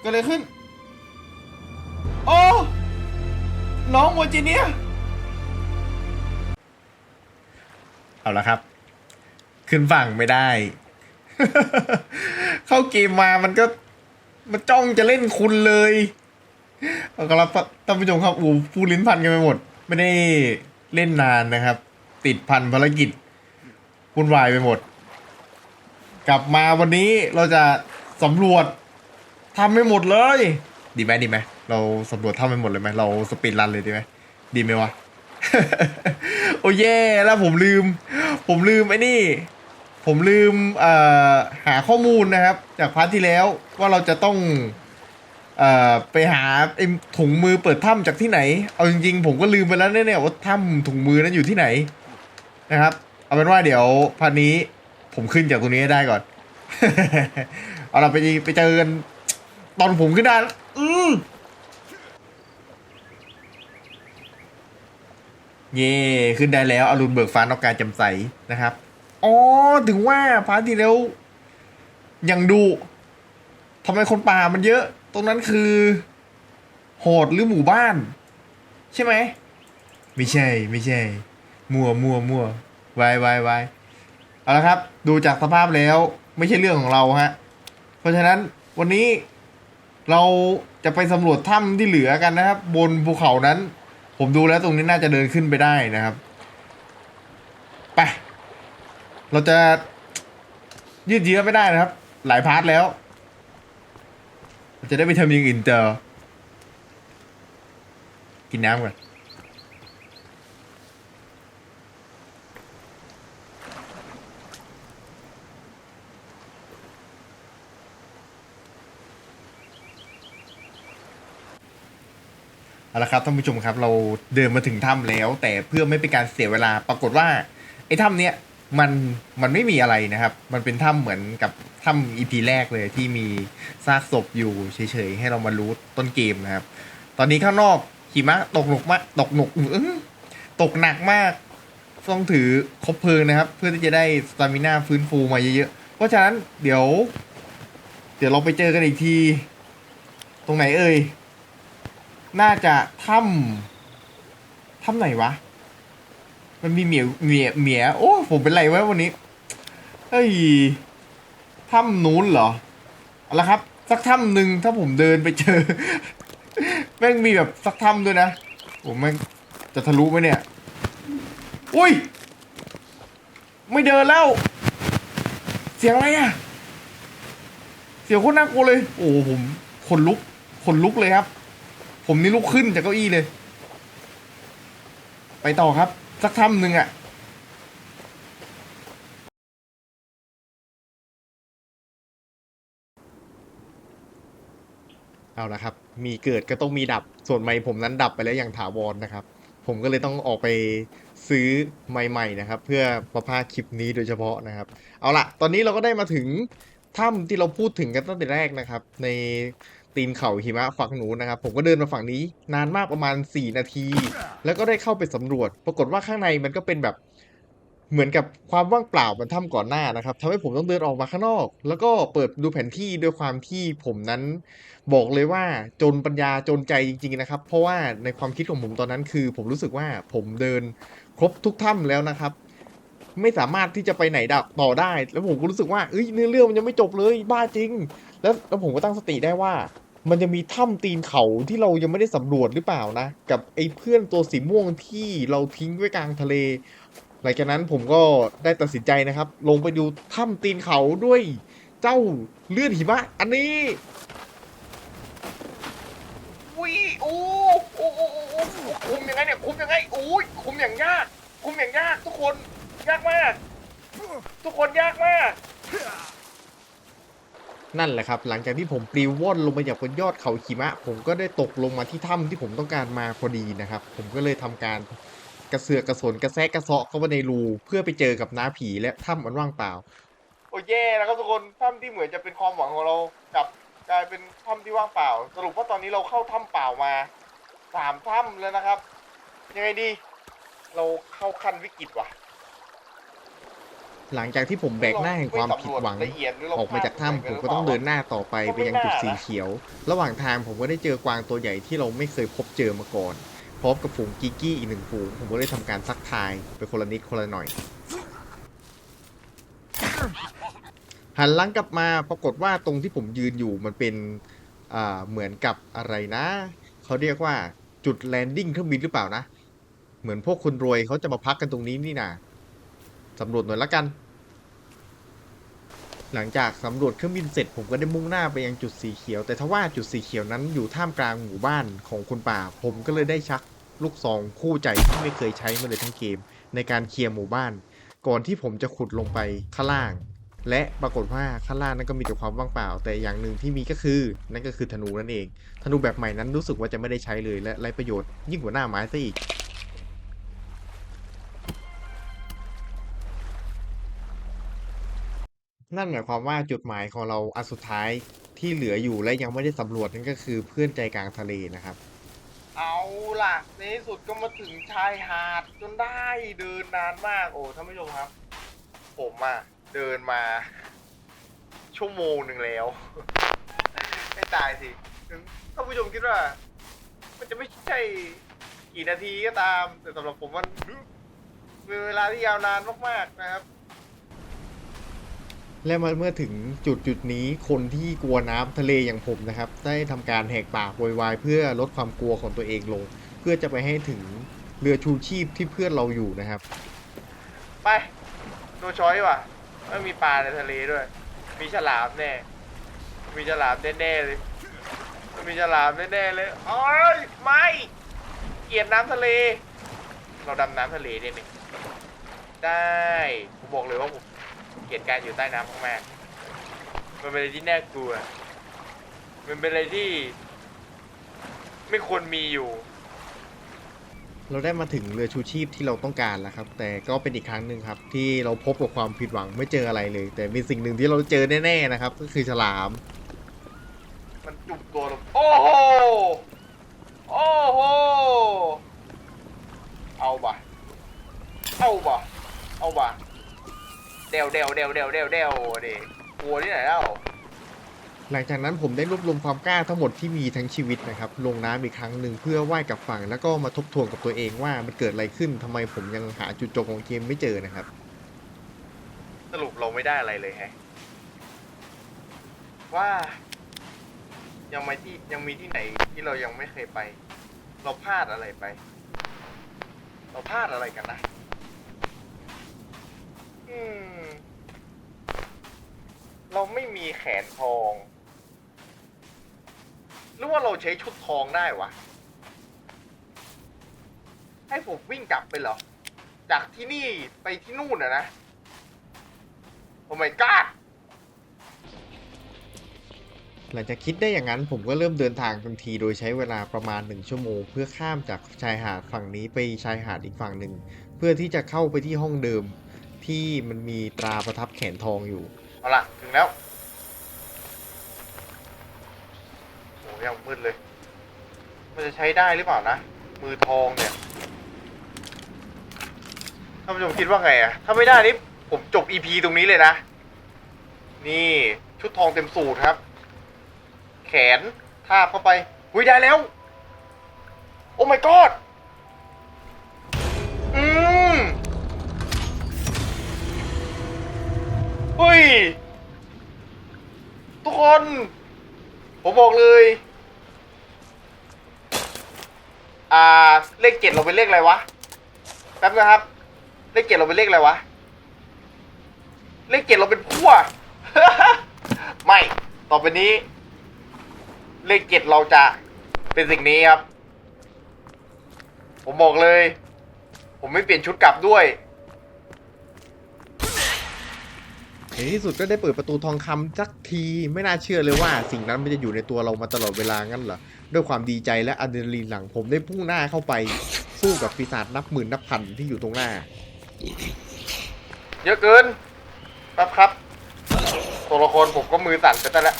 เกิดอะไรขึ้น โอ้ น้องโมจิเนีย เอาละครับ ขึ้นฝั่งไม่ได้ เข้าเกมมามันก็มันจ้องจะเล่นคุณเลยเอาละครับท่านผู้ชมครับอูผู้ลิ้นพันกันไปหมด ไม่ได้เล่นนานนะครับ ติดพันภารกิจวุ่นวายไปหมด กลับมาวันนี้เราจะสำรวจ ทำไม่หมดเลย ดีไหมดีไหมเราสำรวจทำไม่หมดเลยไหมเราสปีดรันเลยดีไหมดีไหมวะ โอ้แย่แล้วผมลืม ผมลืมไอ้นี่ ผมลืมเอ่อหาข้อมูลนะครับ จากพาร์ทที่แล้วว่าเราจะต้องเอ่อไปหาไอ้ถุงมือเปิดถ้ำจากที่ไหน เอาจริงๆ ผมก็ลืมไปแล้วเนี่ยว่าถ้ำถุงมือนั้นอยู่ที่ไหนนะครับ เอาเป็นว่าเดี๋ยวพาร์ทนี้ผมขึ้นจากตรงนี้ได้ก่อน เอาเราไปไปเจอกัน ตอนผมขึ้นได้แล้วอืมเย่ขึ้นได้แล้วอรุณเบิกฟ้านอกการจำใสนะครับ อ๋อ ถึงว่าพาร์ทที่แล้วยังดูทำไมคนป่ามันเยอะ ตรงนั้นคือ โหดหรือหมู่บ้าน ใช่ไหม ไม่ใช่ ไม่ใช่ มัวมัวมัววายวายวายเอาละครับ ดูจากสภาพแล้วไม่ใช่เรื่องของเราฮะ เพราะฉะนั้นวันนี้ เราจะไปสำรวจถ้ำที่เหลือกันนะครับ บนภูเขานั้น ผมดูแล้วตรงนี้น่าจะเดินขึ้นไปได้นะครับ ไป เราจะยืดเยื้อไม่ได้นะครับ หลายพาร์ทแล้ว จะได้ไปทำยิงอินเจอร์ กินน้ำก่อน เอาละครับท่านผู้ชมครับเราเดินมาถึงถ้ำแล้ว แต่เพื่อไม่เป็นการเสียเวลาปรากฏว่าไอ้ถ้ำเนี้ยมันมันไม่มีอะไรนะครับ มันเป็นถ้ำเหมือนกับถ้ำอีพีแรกเลยที่มีซากศพอยู่เฉยๆ ให้เรามารู้ต้นเกมนะครับ ตอนนี้ข้างนอกหิมะตกหนกมากตกหนกอื้อตกหนักมากต้องถือคบเพลิงนะครับ เพื่อที่จะได้สตามิน่าฟื้นฟูมาเยอะๆ เพราะฉะนั้นเดี๋ยว เดี๋ยวเราไปเจอกันอีกที ตรงไหนเอ่ย น่าจะถ้ำถ้ำไหนวะ มันมีเหมียวเหมียเหมียโอ้ผมเป็นไรวะวันนี้เฮ้ยถ้ำนู้นเหรอเอาละครับ สักถ้ำหนึ่งถ้าผมเดินไปเจอ แม่งมีแบบสักถ้ำด้วยนะผมแม่งจะทะลุไหมเนี่ย อุ้ย ไม่เดินแล้ว เสียงอะไรอะเสียงโคตรน่ากลัวเลย โอ้โหผมขนลุกขนลุกเลยครับ ผมนี่ลุกขึ้นจากเก้าอี้เลย ไปต่อครับ สักถ้ำหนึ่งอะเอาละครับ มีเกิดก็ต้องมีดับ ส่วนไมค์ผมนั้นดับไปแล้วอย่างถาวรนะครับ ผมก็เลยต้องออกไปซื้อไมค์ใหม่นะครับ เพื่อมาพากย์คลิปนี้โดยเฉพาะนะครับ เอาละตอนนี้เราก็ได้มาถึง ถ้ำที่เราพูดถึงกันตั้งแต่แรกนะครับ ในตีนเขาหิมะฝั่งหนูนนะครับ ผมก็เดินมาฝั่งนี้นานมากประมาณ 4 นาที แล้วก็ได้เข้าไปสำรวจ ปรากฏว่าข้างในมันก็เป็นแบบเหมือนกับความว่างเปล่าบนถ้ำก่อนหน้านะครับทำให้ผมต้องเดินออกมาข้างนอก แล้วก็เปิดดูแผนที่ด้วยความที่ผมนั้นบอกเลยว่าจนปัญญาจนใจจริง ๆนะครับ เพราะว่าในความคิดของผมตอนนั้นคือ ผมรู้สึกว่าผมเดินครบทุกถ้ำแล้วนะครับ ไม่สามารถที่จะไปไหนดับต่อได้ แล้วผมก็รู้สึกว่าเอ้ยเนื้อเรื่องมันยังไม่จบเลยบ้าจริง แล้วแล้วผมก็ตั้งสติได้ว่า มันจะมีถ้ำตีนเขาที่เรายังไม่ได้สำรวจหรือเปล่านะ กับไอ้เพื่อนตัวสีม่วงที่เราทิ้งไว้กลางทะเล หลังจากนั้นผมก็ได้ตัดสินใจนะครับ ลงไปดูถ้ำตีนเขาด้วยเจ้าเลือดหิมะอันนี้อุ้ยโอ้โอ้โอ้โอ้โอ้คุมยังไงเนี่ยคุมยังไงโอ้ยคุมอย่างยากคุมอย่างยากทุกคน ยากมาก ทุกคนยากมาก นั่นแหละครับ หลังจากที่ผมปลิวว่อนลงมาจากบนยอดเขาหิมะ ผมก็ได้ตกลงมาที่ถ้ำที่ผมต้องการมาพอดีนะครับ ผมก็เลยทำการกระเสือกกระสนกระแซะกระเซาะเข้าไปในรูเพื่อไปเจอกับน้าผีและถ้ำอันว่างเปล่า โอ้ยแย่แล้วครับทุกคนถ้ำที่เหมือนจะเป็นความหวังของเรากลับกลายเป็นถ้ำที่ว่างเปล่า สรุปว่าตอนนี้เราเข้าถ้ำเปล่ามาสามถ้ำแล้วนะครับ ยังไงดี เราเข้าขั้นวิกฤตว่ะ หลังจากที่ผมแบกหน้าแห่งความผิดหวังละเอียดหรือเรออกมาจากถ้ำผมก็ต้องเดินหน้าต่อไปไปยังจุดสีเขียว ระหว่างทางผมก็ได้เจอกวางตัวใหญ่ที่เราไม่เคยพบเจอมาก่อน พร้อมกับฝูงกิกกี้อีกหนึ่งฝูง ผมก็ได้ทำการซักทายไปคนละนิดคนละหน่อย หันหลังกลับมาปรากฏว่าตรงที่ผมยืนอยู่มันเป็นอ่าเหมือนกับอะไรนะเขาเรียกว่าจุดแลนดิ้งเครื่องบินหรือเปล่านะ เหมือนพวกคนรวยเขาจะมาพักกันตรงนี้นี่นะ สำรวจหน่อยละกัน หลังจากสำรวจเครื่องบินเสร็จผมก็ได้มุ่งหน้าไปยังจุดสีเขียว แต่ทว่าจุดสีเขียวนั้นอยู่ท่ามกลางหมู่บ้านของคนป่า ผมก็เลยได้ชักลูกซองคู่ใจที่ไม่เคยใช้มาเลยทั้งเกม ในการเคลียร์หมู่บ้าน ก่อนที่ผมจะขุดลงไปข้างล่าง และปรากฏว่าข้างล่างนั้นก็มีแต่ความว่างเปล่า แต่อย่างหนึ่งที่มีก็คือ นั่นก็คือธนูนั่นเอง ธนูแบบใหม่นั้นรู้สึกว่าจะไม่ได้ใช้เลยและไร้ประโยชน์ยิ่งกว่าหน้าไม้ซะอีก นั่นหมายความว่าจุดหมายของเราอันสุดท้ายที่เหลืออยู่และยังไม่ได้สำรวจนั่นก็คือเพื่อนใจกลางทะเลนะครับ เอาล่ะในที่สุดก็มาถึงชายหาดจนได้เดินนานมากโอ้ท่านผู้ชมครับ ผมอะเดินมา ชั่วโมงหนึ่งแล้ว ไม่ตายสิถึงท่านผู้ชมคิดว่า มันจะไม่ใช่กี่นาทีก็ตาม แต่สำหรับผมมันเป็นเวลาที่ยาวนานมากๆนะครับ และมาเมื่อถึงจุดจุดนี้คนที่กลัวน้ำทะเลอย่างผมนะครับ ได้ทำการแหกปากโวยวายเพื่อลดความกลัวของตัวเองลง เพื่อจะไปให้ถึงเรือชูชีพที่เพื่อนเราอยู่นะครับ ไปโนช้อยว่ะไม่มีปลาในทะเลด้วย มีฉลามแน่ มีฉลามแน่ๆเลย มีฉลามแน่ๆเลยโอ้ยไม่เกลียดน้ำทะเล เราดำน้ำทะเลได้ไหมได้ผมบอกเลยว่าผม เกลียดการอยู่ใต้น้ำมากๆมันเป็นอะไรที่น่ากลัว มันเป็นอะไรที่ ไม่ควรมีอยู่ เราได้มาถึงเรือชูชีพที่เราต้องการแล้วครับ แต่ก็เป็นอีกครั้งหนึ่งครับ ที่เราพบกับความผิดหวังไม่เจออะไรเลย แต่มีสิ่งหนึ่งที่เราเจอแน่ๆนะครับ ก็คือฉลาม มันจุ่มตัวลงโอ้โห โอ้โห เอาบ่ะเอาบ่ะเอาบ่ะ เดวเดวเดวเดวเดวเดวเด็กกลัวที่ไหนเล่าหลังจากนั้นผมได้รวบรวมความกล้าทั้งหมดที่มีทั้งชีวิตนะครับ ลงน้ำอีกครั้งหนึ่งเพื่อว่ายกลับฝั่ง แล้วก็มาทบทวนกับตัวเองว่ามันเกิดอะไรขึ้นทำไมผมยังหาจุดจบของเกมไม่เจอนะครับ สรุปเราไม่ได้อะไรเลยแฮะว่า ยังไม่ที่ยังมีที่ไหนที่เรายังไม่เคยไป เราพลาดอะไรไป เราพลาดอะไรกันนะ อืม เราไม่มีแขนทอง หรือว่าเราใช้ชุดทองได้วะ ให้ผมวิ่งกลับไปเหรอ จากที่นี่ไปที่นู่นอะนะ โอ้ my god หลังจากคิดได้อย่างนั้นผมก็เริ่มเดินทางทันทีโดยใช้เวลาประมาณหนึ่งชั่วโมง เพื่อข้ามจากชายหาดฝั่งนี้ไปชายหาดอีกฝั่งหนึ่ง เพื่อที่จะเข้าไปที่ห้องเดิม ที่มันมีตราประทับแขนทองอยู่ เอาละถึงแล้วโอ้ยังมืดเลย มันจะใช้ได้หรือเปล่านะ มือทองเนี่ยท่านผู้ชมคิดว่าไงอะถ้าไม่ได้นี่ผมจบ EP ตรงนี้เลยนะ นี่ชุดทองเต็มสูตรครับ แขนทาบเข้าไปหุยได้แล้ว โอ้ my god เฮ้ย ทุกคน ผมบอกเลย อ่า เลขเจ็ดเราเป็นเลขอะไรวะ แป๊บนะครับ เลขเจ็ดเราเป็นเลขอะไรวะ เลขเจ็ดเราเป็นพั่ว ไม่ ต่อไปนี้ เลขเจ็ดเราจะเป็นสิ่งนี้ครับ ผมบอกเลย ผมไม่เปลี่ยนชุดกลับด้วย ในที่สุดก็ได้เปิดประตูทองคำสักทีไม่น่าเชื่อเลยว่าสิ่งนั้นมันจะอยู่ในตัวเรามาตลอดเวลางั้นเหรอด้วยความดีใจและอะดรีนาลีนหลังผมได้พุ่งหน้าเข้าไปสู้กับปีศาจนับหมื่นนับพันที่อยู่ตรงหน้า เยอะเกินแป๊บครับตัวละครผมก็มือสั่นไปแต่ละ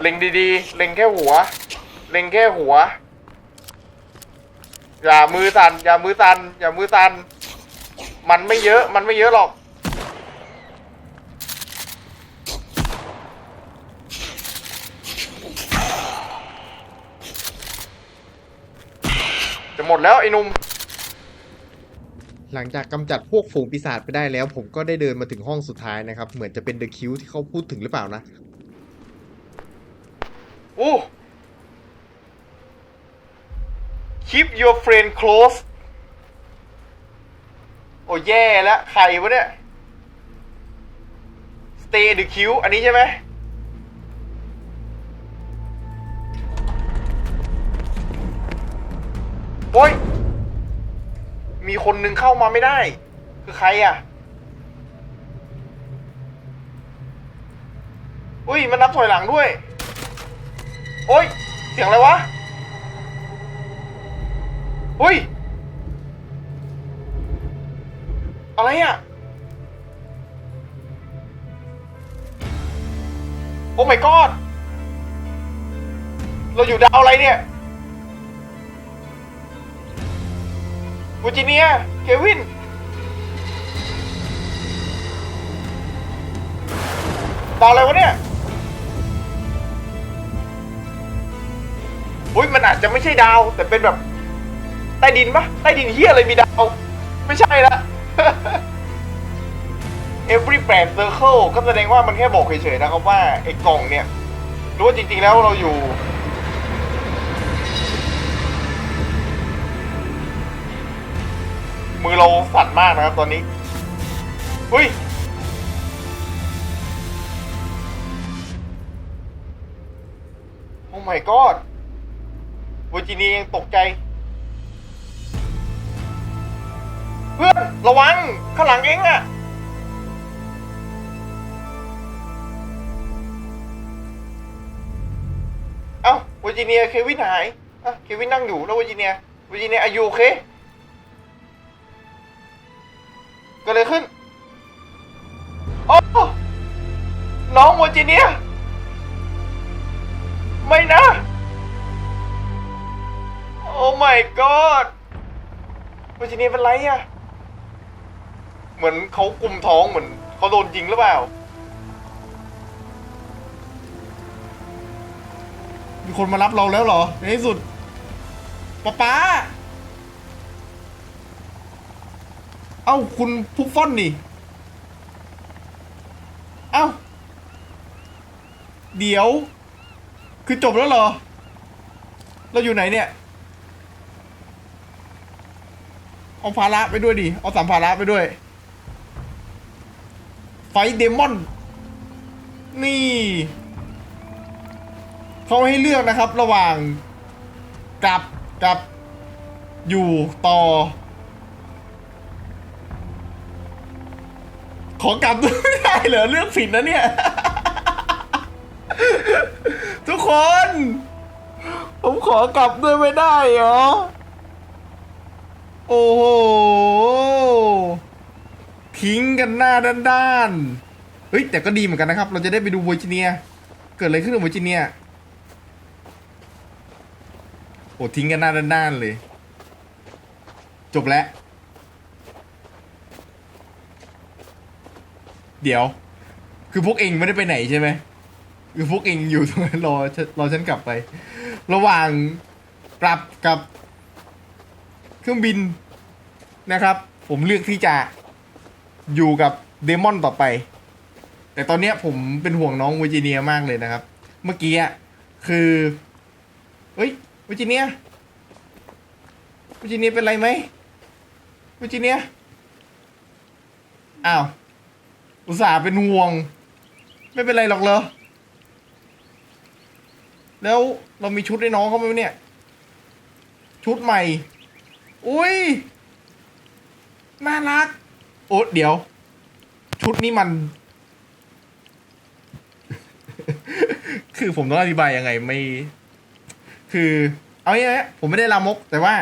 เล็งดีๆ เล็งแค่หัว เล็งแค่หัว อย่ามือสั่นอย่ามือสั่นอย่ามือสั่นมันไม่เยอะมันไม่เยอะหรอก จะหมดแล้วไอ้หนุ่มหลังจากกำจัดพวกฝูงปีศาจไปได้แล้ว ผมก็ได้เดินมาถึงห้องสุดท้ายนะครับ เหมือนจะเป็นเดอะคิวที่เขาพูดถึงหรือเปล่านะโอ้ keep your friend close โอ้แย่แล้ว ใครวะเนี่ย stay the queue อันนี้ใช่ไหมโอ้ย มีคนหนึ่งเข้ามาไม่ได้ คือใครอะ อุ้ย มันนับถอยหลังด้วย โอ้ย เสียงอะไรวะ อุ้ย อะไรอะ โอ้ my god เราอยู่ดาวอะไรเนี่ยวูจิเนีย เควิน ดาวอะไรวะเนี่ยอุ้ยมันอาจจะไม่ใช่ดาว แต่เป็นแบบ ใต้ดินปะใต้ดินเฮียอะไรมีดาว ไม่ใช่ละ every 8 circle ก็แสดงว่ามันแค่บอกเฉยๆนะครับว่าไอ้กล่องเนี่ยรู้ว่าจริงๆแล้วเราอยู่ มือเราสั่นมากนะครับตอนนี้อุ้ยโอ้ my god เวอร์จินียังตกใจ พื่อนระวังข้างหลังเองอะเอ้าเวอร์จิเนียเควินหายอะเควินนั่งอยู่แล้วเวอร์จิเนียเวอร์จิเนียอายุโอเคเกิดอะไรขึ้นโอ้น้องเวอร์จิเนียไม่นะ โอ้ my god เวอร์จิเนียเป็นไรอะ เหมือนเขากุมท้องเหมือนเขาโดนยิงหรือเปล่า มีคนมารับเราแล้วเหรอ ในที่สุดป๊าป๊า เอ้า คุณพุกฟ่อนนี่ เอ้า เดี๋ยว คือจบแล้วเหรอ เราอยู่ไหนเนี่ย เอาภาระไปด้วยดิ เอาสัมภาระไปด้วย ไฟเดมอน นี่ เขาให้เลือกนะครับ ระหว่างกลับกับอยู่ต่อ ขอกลับไม่ได้เหรอเลือกผิดนะเนี่ย ทุกคน ผมขอกลับด้วยไม่ได้เหรอ โอ้โห ทิ้งกันหน้าด้านๆเฮ้ยแต่ก็ดีเหมือนกันนะครับ เราจะได้ไปดูเวอร์จิเนีย เกิดอะไรขึ้นกับเวอร์จิเนีย โอ้ทิ้งกันหน้าด้านๆเลย จบแล้ว เดี๋ยว คือพวกเองไม่ได้ไปไหนใช่ไหมคือพวกเองอยู่ตรงนั้นรอรอฉันกลับไป ระหว่างกลับกับเครื่องบินนะครับ ผมเลือกที่จะ อยู่กับเดมอนต่อไป แต่ตอนเนี้ยผมเป็นห่วงน้องเวอร์จิเนียมากเลยนะครับ เมื่อกี้คือเฮ้ยเวอร์จิเนียเวอร์จิเนียเป็นไรไหมเวอร์จิเนียอ้าวอุตส่าห์เป็นห่วง ไม่เป็นไรหรอกเหรอแล้วเรามีชุดให้น้องเขาไหมเนี่ย ชุดใหม่ อุ้ยน่ารัก โอ้เดี๋ยว ชุดนี้มัน คือผมต้องอธิบายยังไงไม่ คือ เอาอย่างนี้ผมไม่ได้ลามก แต่ว่า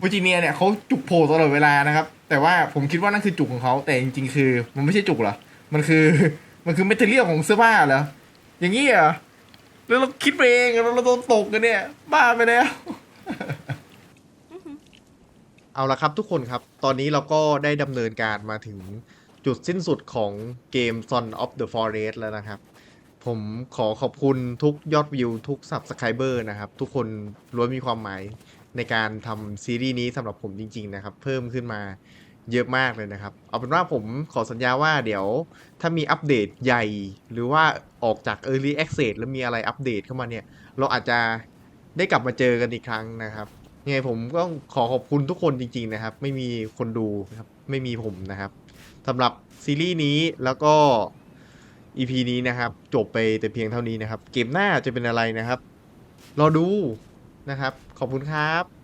วูจิเนียเนี่ยเขาจุกโผล่ตลอดเวลานะครับ แต่ว่าผมคิดว่านั่นคือจุกของเขาแต่จริงๆ คือ มันไม่ใช่จุกหรอ มันคือ มันคือเมทัลเลียของเสื้อผ้าเหรออย่างนี้เหรอแล้วเราคิดไปเองแล้วเราโดนตกกันเนี่ย บ้าไปแล้ว เอาละครับทุกคนครับ ตอนนี้เราก็ได้ดำเนินการมาถึงจุดสิ้นสุดของเกม Son of the Forest แล้วนะครับ ผมขอขอบคุณทุกยอดวิวทุก Subscriber นะครับ ทุกคนล้วนมีความหมายในการทำซีรีส์นี้สำหรับผมจริง ๆ นะครับ เพิ่มขึ้นมาเยอะมากเลยนะครับ เอาเป็นว่าผมขอสัญญาว่าเดี๋ยวถ้ามีอัปเดตใหญ่ หรือว่าออกจาก Early Access แล้วมีอะไรอัปเดตเข้ามาเนี่ย เราอาจจะได้กลับมาเจอกันอีกครั้งนะครับ ยังไงผมก็ขอขอบคุณทุกคนจริง ๆ นะครับ ไม่มีคนดูนะครับ ไม่มีผมนะครับสำหรับซีรีส์นี้แล้วก็ EP นี้นะครับ จบไปแต่เพียงเท่านี้นะครับ เกมหน้าจะเป็นอะไรนะครับ รอดูนะครับ ขอบคุณครับ